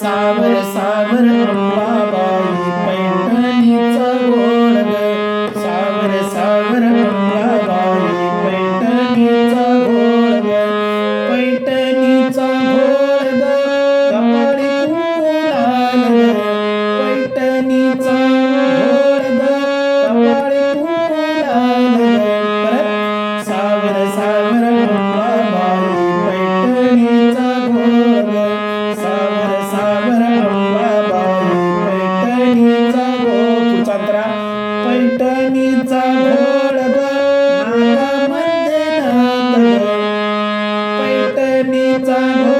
सावर सावर अंबाबाई पैठणीचा गोड सावर सावर पैठणीचा गोड पैठणीचा कपाळी कुंकू लाल पैठणीचा घोळ ग पैठणीचा घोळ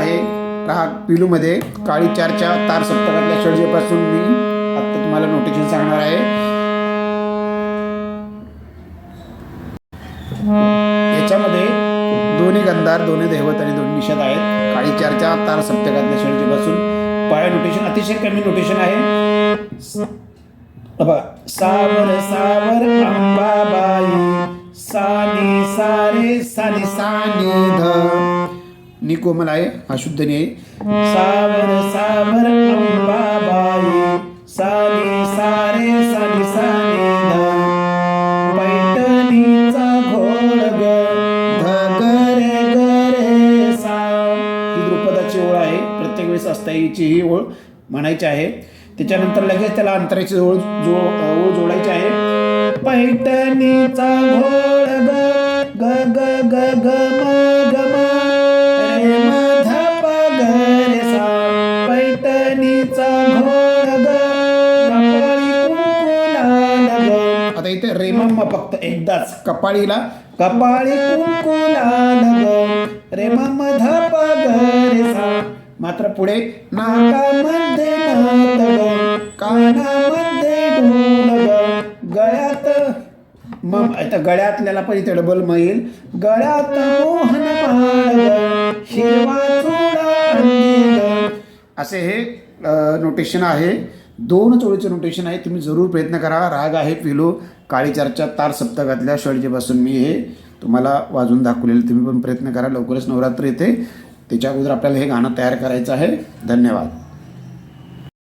आहे. राग पिलूमध्ये काळी चारच्या तार सप्तकातल्या षडजेपासून मी आत्ता तुम्हाला नोटेशन सांगणार आहे. याच्यामध्ये दोन्ही गंधार दोन्ही दैवत आणि दोन्ही निषेध आहेत. काळी चारच्या तार सप्तकातल्या षडजेपासून पाया नोटेशन अतिशय कमी नोटेशन आहे. सावर सावर अंबाबाई सानी सारे सानी सानी ध नि कोमल आहे हा आहे. सावर सावर अंबाबाई सानी सारे सानी पैठणीचा घोळ ग गरे सा ही द्रुपदाची ओळ आहे. प्रत्येक वेळेस अस्थायीची ही ओळ म्हणायची आहे. त्याच्यानंतर लगेच त्याला अंतराची ओळ जो ओळ जोडायची आहे. पैठणीचा घोळ ग ग ग ग ग आता इथे रेमम फक्त एकदाच कपाळीला कपाळी रेमम ध प ग रे सा मात्र पुढे नाकामध्ये कानामध्ये गळ्यात मग आता गळ्यातल्याला पण इथे डबल म येईल गळ्यात मोहन हिरवा असे हे नोटेशन आहे दोन चोळीचं नोटेशन आहे. तुम्ही जरूर प्रयत्न करा. राग आहे पिलो. काळी चर्चा तार सप्तकातल्या षडजेपासून मी हे तुम्हाला वाजून दाखवलेलं. तुम्ही पण प्रयत्न करा. लवकरच नवरात्र येते. त्याच्या अगोदर आपल्याला हे गाणं तयार करायचं आहे. धन्यवाद.